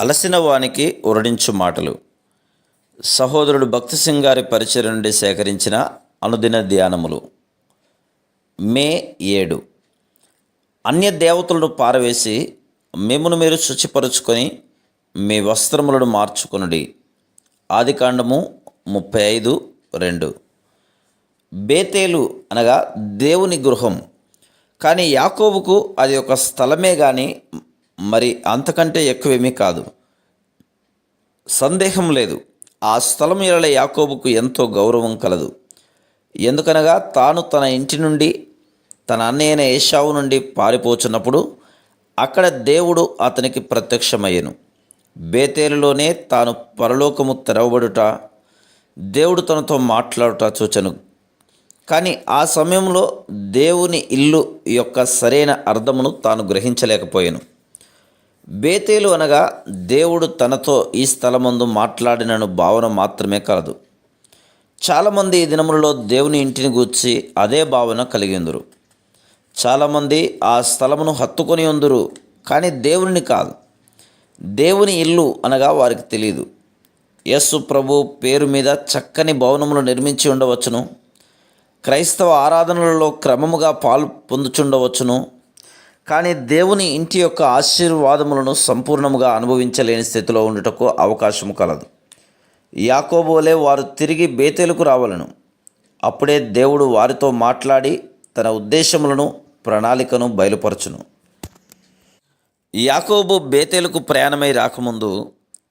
అలసిన వానికి ఉరడించు మాటలు. సహోదరుడు భక్తి సింగ్ గారి పరిచయం నుండి సేకరించిన అనుదిన ధ్యానములు. మే ఏడు. అన్య దేవతలను పారవేసి మిమ్మను మీరు శుచిపరుచుకొని మీ వస్త్రములను మార్చుకునుడి. ఆదికాండము ముప్పై ఐదు రెండు. బేతేలు అనగా దేవుని గృహం. కానీ యాకోబుకు అది ఒక స్థలమే కానీ మరి అంతకంటే ఎక్కువేమీ కాదు. సందేహం లేదు. ఆ స్థలం ఎడల యాకోబుకు ఎంతో గౌరవం కలదు. ఎందుకనగా తాను తన ఇంటి నుండి తన అన్నయ్యన ఏషావు నుండి పారిపోచున్నప్పుడు అక్కడ దేవుడు అతనికి ప్రత్యక్షమయ్యను. బేతేలులోనే తాను పరలోకము తెరవబడుట దేవుడు తనతో మాట్లాడుట చూచను. కానీ ఆ సమయంలో దేవుని ఇల్లు యొక్క సరైన అర్థమును తాను గ్రహించలేకపోయాను. బేతేలు అనగా దేవుడు తనతో ఈ స్థలమందు మాట్లాడినను భావన మాత్రమే కలదు. చాలామంది ఈ దినములలో దేవుని ఇంటిని గూర్చి అదే భావన కలిగిందురు. చాలామంది ఆ స్థలమును హత్తుకొని ఉందరు కానీ దేవుని కాదు. దేవుని ఇల్లు అనగా వారికి తెలియదు యస్సు ప్రభు పేరు మీద చక్కని భవనములు నిర్మించి ఉండవచ్చును. క్రైస్తవ ఆరాధనలలో క్రమముగా పాలు పొందుచుండవచ్చును. కానీ దేవుని ఇంటి యొక్క ఆశీర్వాదములను సంపూర్ణముగా అనుభవించలేని స్థితిలో ఉండుటకు అవకాశం కలదు. యాకోబోలే వారు తిరిగి బేతేలకు రావలను. అప్పుడే దేవుడు వారితో మాట్లాడి తన ఉద్దేశములను ప్రణాళికను బయలుపరచును. యాకోబు బేతేలకు ప్రయాణమై రాకముందు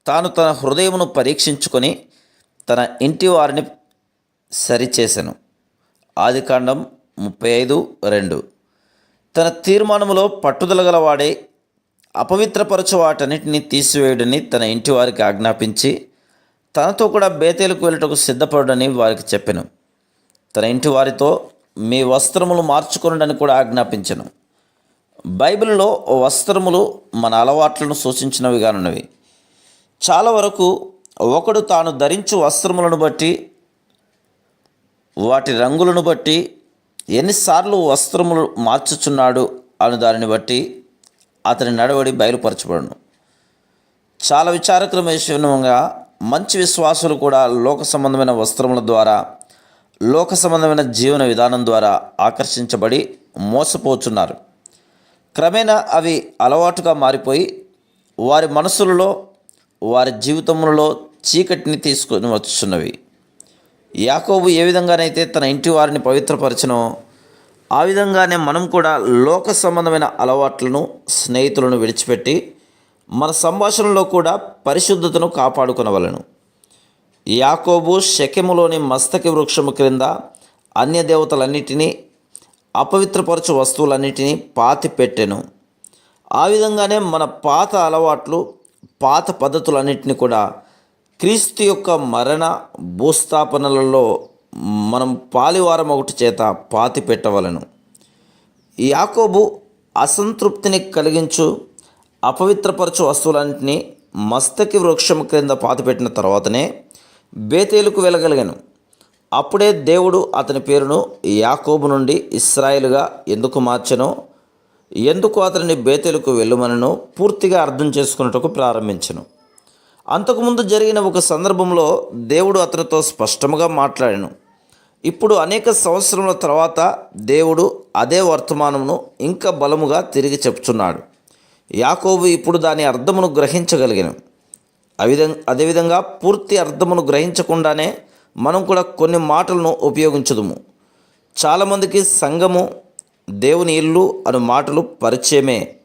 తాను తన హృదయమును పరీక్షించుకొని తన ఇంటి వారిని సరిచేశాను ఆదికాండం ముప్పై ఐదు రెండు. తన తీర్మానములో పట్టుదల గలవాడే అపవిత్రపరచు వాటన్నిటిని తీసివేయడని తన ఇంటి వారికి ఆజ్ఞాపించి తనతో కూడా బేతేలకు వెళ్ళటకు సిద్ధపడని వారికి చెప్పాను. తన ఇంటి వారితో మీ వస్త్రములు మార్చుకొనడని కూడా ఆజ్ఞాపించను. బైబిల్లో వస్త్రములు మన అలవాట్లను సూచించినవిగానున్నవి చాలా వరకు ఒకడు తాను ధరించు వస్త్రములను బట్టి వాటి రంగులను బట్టి ఎన్నిసార్లు వస్త్రములు మార్చుచున్నాడు అను దానిని బట్టి అతని నడవడి బయలుపరచబడును. చాలా విచారకరమైన విషయంగా మంచి విశ్వాసులు కూడా లోక సంబంధమైన వస్త్రముల ద్వారా లోక సంబంధమైన జీవన విధానం ద్వారా ఆకర్షించబడి మోసపోతున్నారు క్రమేణా అవి అలవాటుగా మారిపోయి వారి మనసులలో వారి జీవితములలో చీకటిని తీసుకొని వచ్చుచున్నవి. యాకోబు ఏ విధంగానైతే తన ఇంటి వారిని పవిత్రపరచనో ఆ విధంగానే మనం కూడా లోక సంబంధమైన అలవాట్లను స్నేహితులను విడిచిపెట్టి మన సంభాషణలో కూడా పరిశుద్ధతను కాపాడుకునవలను. యాకోబు శకెములోని మస్తకి వృక్షము క్రింద అన్య దేవతలన్నిటినీ అపవిత్రపరచు వస్తువులన్నిటినీ పాతి పెట్టెను. ఆ విధంగానే మన పాత అలవాట్లు పాత పద్ధతులన్నింటినీ కూడా క్రీస్తు యొక్క మరణ భూస్థాపనలలో మనం పాలివారం ఒకటి చేత పాతి పెట్టవలను. యాకోబు అసంతృప్తిని కలిగించు అపవిత్రపరచు వస్తువులన్నింటినీ మస్తకి వృక్షం క్రింద పాతిపెట్టిన తర్వాతనే బేతేలుకు వెళ్ళగలిగాను. అప్పుడే దేవుడు అతని పేరును యాకోబు నుండి ఇస్రాయిల్గా ఎందుకు మార్చెనో ఎందుకు అతనిని బేతేలుకు వెళ్ళమనను పూర్తిగా అర్థం చేసుకున్నట్టుకు ప్రారంభించను. అంతకుముందు జరిగిన ఒక సందర్భంలో దేవుడు అతనితో స్పష్టంగా మాట్లాడాను. ఇప్పుడు అనేక సంవత్సరముల తర్వాత దేవుడు అదే వర్తమానమును ఇంకా బలముగా తిరిగి చెప్తున్నాడు. యాకోబు ఇప్పుడు దాని అర్థమును గ్రహించగలిగాను. అవిధంగా అదేవిధంగా పూర్తి అర్థమును గ్రహించకుండానే మనం కూడా కొన్ని మాటలను ఉపయోగించదుము. చాలామందికి సంఘము దేవుని ఇల్లు అను మాటలు పరిచయమే.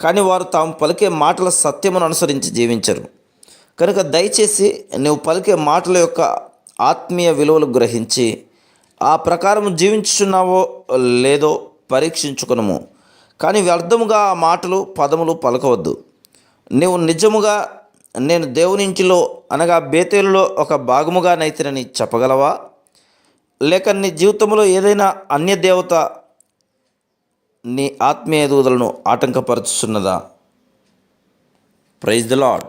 కానీ వారు తాము పలికే మాటల సత్యమును అనుసరించి జీవించరు. కనుక దయచేసి నువ్వు పలికే మాటల యొక్క ఆత్మీయ విలువలు గ్రహించి ఆ ప్రకారం జీవించుచున్నావో లేదో పరీక్షించుకునము. కానీ వ్యర్థముగా ఆ మాటలు పదములు పలకవద్దు. నీవు నిజముగా నేను దేవుని ఇంటిలో అనగా బేతేలులో ఒక భాగముగా నైతినని చెప్పగలవా? లేక నీ జీవితంలో ఏదైనా అన్య దేవత నీ ఆత్మీయ ఎదుగుదలను ఆటంకపరుచుతున్నదా ప్రైజ్ ద లాడ్